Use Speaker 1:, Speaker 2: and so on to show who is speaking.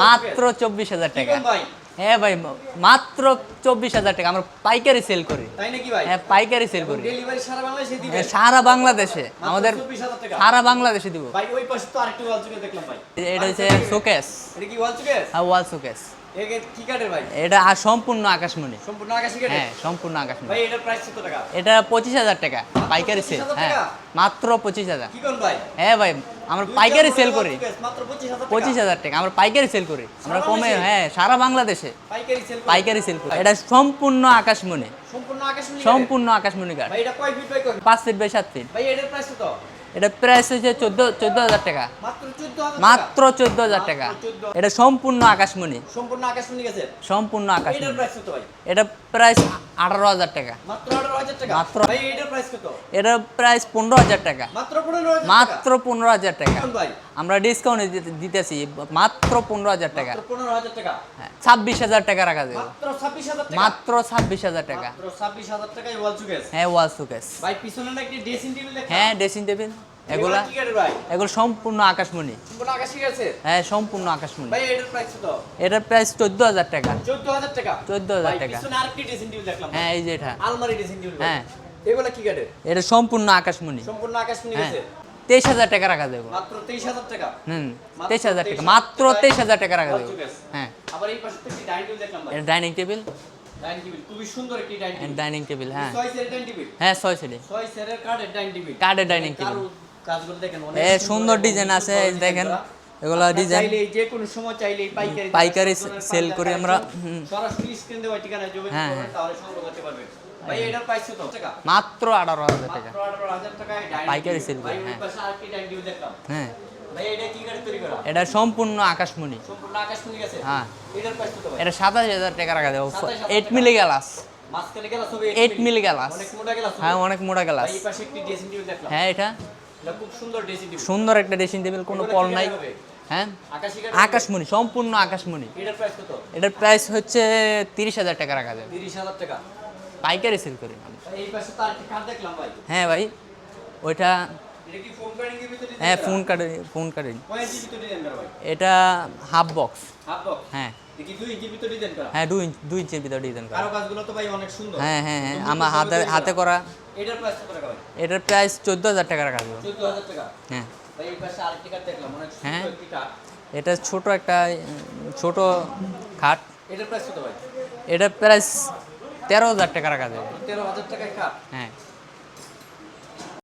Speaker 1: মাত্র চব্বিশ হাজার টাকা। হ্যাঁ ভাই মাত্র চব্বিশ হাজার টাকা। আমরা পাইকারি সেল করি। হ্যাঁ পাইকারি সেল করি।
Speaker 2: সারা বাংলাদেশে
Speaker 1: হ্যাঁ, সারা বাংলাদেশে। আমাদের সারা বাংলাদেশে দিব। এটা হচ্ছে শোকেস হ্যাঁ ওয়াল শোকেস এটা সম্পূর্ণ আকাশমণি।
Speaker 2: সম্পূর্ণ আকাশি
Speaker 1: হ্যাঁ সম্পূর্ণ আকাশমণি।
Speaker 2: ভাই এটার প্রাইস কত টাকা?
Speaker 1: এটা পঁচিশ হাজার টাকা। পাইকারি সেল হ্যাঁ মাত্র পঁচিশ হাজার।
Speaker 2: কি কোন ভাই?
Speaker 1: হ্যাঁ ভাই আমরা পাইকারি সেল করি।
Speaker 2: মাত্র 25000 টাকা
Speaker 1: পঁচিশ হাজার টাকা। আমরা পাইকারি সেল করি। আমরা কমে হ্যাঁ সারা বাংলাদেশে।
Speaker 2: পাইকারি সেল
Speaker 1: করি। এটা সম্পূর্ণ আকাশমণি।
Speaker 2: সম্পূর্ণ আকাশি
Speaker 1: সম্পূর্ণ আকাশমণি কাঠ? পাঁচ ফিট বাই সাত ফিট এটা প্রাইস হচ্ছে চোদ্দ চোদ্দ হাজার টাকা।
Speaker 2: মাত্র 14000
Speaker 1: মাত্র চোদ্দ হাজার টাকা। এটা সম্পূর্ণ আকাশমণি।
Speaker 2: সম্পূর্ণ আকাশমণি গেছে?
Speaker 1: সম্পূর্ণ আকাশমণি। এটা প্রাইস আঠারো হাজার টাকা।
Speaker 2: মাত্র 18000 টাকা?
Speaker 1: মাত্র-
Speaker 2: ভাই এটার প্রাইস কত?
Speaker 1: এটা প্রাইস পনেরো হাজার টাকা।
Speaker 2: মাত্র 15000 টাকা?
Speaker 1: মাত্র পনেরো হাজার টাকা। আমরা ডিসকাউন্ট দিতেছি। মাত্র পনেরো হাজার টাকা।
Speaker 2: মাত্র 15000 টাকা?
Speaker 1: হ্যাঁ, ছাব্বিশ হাজার টাকা রাখা যাবে।
Speaker 2: মাত্র 26000 টাকা?
Speaker 1: ছাব্বিশ হাজার টাকা।
Speaker 2: মাত্র 26000 টাকায় ওয়াল চুকেস
Speaker 1: হ্যাঁ ওয়াল সুকেস হ্যাঁ ড্রেসিং টেবিল এগুলা এগুলো সম্পূর্ণ আকাশমণি। হ্যাঁ সম্পূর্ণ আকাশমণি।
Speaker 2: এটার প্রাইস
Speaker 1: চোদ্দ হাজার টাকা।
Speaker 2: 14000 টাকা?
Speaker 1: 14,000
Speaker 2: ভাই,
Speaker 1: টাকা।
Speaker 2: টেবিল
Speaker 1: হ্যাঁ এই যে এটা।
Speaker 2: আলমারি
Speaker 1: হ্যাঁ।
Speaker 2: এগুলা কি কাঠের
Speaker 1: এটা সম্পূর্ণ আকাশমণি।
Speaker 2: সম্পূর্ণ আকাশমণি
Speaker 1: হ্যাঁ। তেইশ হাজার টাকা রাখা যাবে।
Speaker 2: মাত্র 23000 টাকা?
Speaker 1: হুম তেইশ হাজার টাকা। মাত্র তেইশ হাজার টাকা রাখা যাবে। হ্যাঁ।
Speaker 2: আবার এই পাশে ডাইনিং টেবিল দেখলাম
Speaker 1: এটা dining table
Speaker 2: dining table dining table
Speaker 1: dining table হ্যাঁ
Speaker 2: ছয় ডাইনিং টেবিল
Speaker 1: হ্যাঁ ছয় সিটে।
Speaker 2: ছয় সেরের কাঠের ডাইনিং টেবিল
Speaker 1: কাঠের dining table।
Speaker 2: কাজগুলো দেখেন অনেক
Speaker 1: এ সুন্দর ডিজাইন আছে দেখেন এগুলো ডিজাইন
Speaker 2: চাইলে যে কোনো সময় চাইলে পাইকারি
Speaker 1: পাইকারি sell করি আমরা।
Speaker 2: সরাসরি স্ক্রিন দেওয়া ঠিকানায় যোগাযোগ
Speaker 1: হ্যাঁ,
Speaker 2: করবেন
Speaker 1: হ্যাঁ।
Speaker 2: তাহলে সংগ্রহ করতে পারবেন। ভাই এটার প্রাইস কত টাকা?
Speaker 1: মাত্র আঠারো হাজার টাকা।
Speaker 2: মাত্র 18000 টাকায়
Speaker 1: পাইকারি
Speaker 2: ভাই
Speaker 1: করি, হ্যাঁ।
Speaker 2: পাশে দেখলাম।
Speaker 1: হ্যাঁ।
Speaker 2: ভাই এটা কি গাড়ি তৈরি করা?
Speaker 1: এটা সম্পূর্ণ আকাশমণি।
Speaker 2: সম্পূর্ণ
Speaker 1: হ্যাঁ।
Speaker 2: এটার প্রাইস কত ভাই?
Speaker 1: এটা সাতাশ হাজার টাকা রাখা যাবে
Speaker 2: 27,000
Speaker 1: এইট
Speaker 2: টাকা।
Speaker 1: মিলি গ্লাস
Speaker 2: মাঝখানে গেলা ছবি
Speaker 1: এইট মিলি গ্লাস
Speaker 2: অনেক মোটা গেলা
Speaker 1: হ্যাঁ অনেক মোটা গ্লাস
Speaker 2: এই পাশে একটি ড্রেসিং দেখলাম।
Speaker 1: হ্যাঁ এটা।
Speaker 2: সুন্দর
Speaker 1: একটা ড্রেসিং টেবিল কোনো পল নাই। হ্যাঁ? আকাশমণি সম্পূর্ণ আকাশমণি।
Speaker 2: এটার প্রাইস
Speaker 1: হচ্ছে তিরিশ হাজার টাকা রাখা যাবে।
Speaker 2: 30000 টাকা।
Speaker 1: পাইকারি সেল করি হ্যাঁ ভাই ওইটা হ্যাঁ ফোন কার্ডে ফোন কার্ডে এটা হাফ বক্স হ্যাঁ। হ্যাঁ দুই দুই ইঞ্চের ভিতরে ডিজাইন করা।
Speaker 2: কারও কাজগুলো তো ভাই অনেক সুন্দর।
Speaker 1: হ্যাঁ হ্যাঁ হ্যাঁ আমার হাতে হাতে করা
Speaker 2: এটার প্রাইস কত টাকা ভাই?
Speaker 1: এটার প্রাইস চোদ্দ হাজার টাকা রাখা যাবে
Speaker 2: 14000 টাকা?
Speaker 1: হ্যাঁ।
Speaker 2: ভাই এই পাশে আরেকটি কার্ড দেখলাম অনেক
Speaker 1: হ্যাঁ।
Speaker 2: সুন্দর একটি কার্ড
Speaker 1: এটা ছোট একটা ছোট খাট
Speaker 2: এটার প্রাইস কত ভাই?
Speaker 1: এটার প্রাইস তেরো হাজার টাকা রাখা যাবে
Speaker 2: 13000 টাকায় কার্ড
Speaker 1: হ্যাঁ।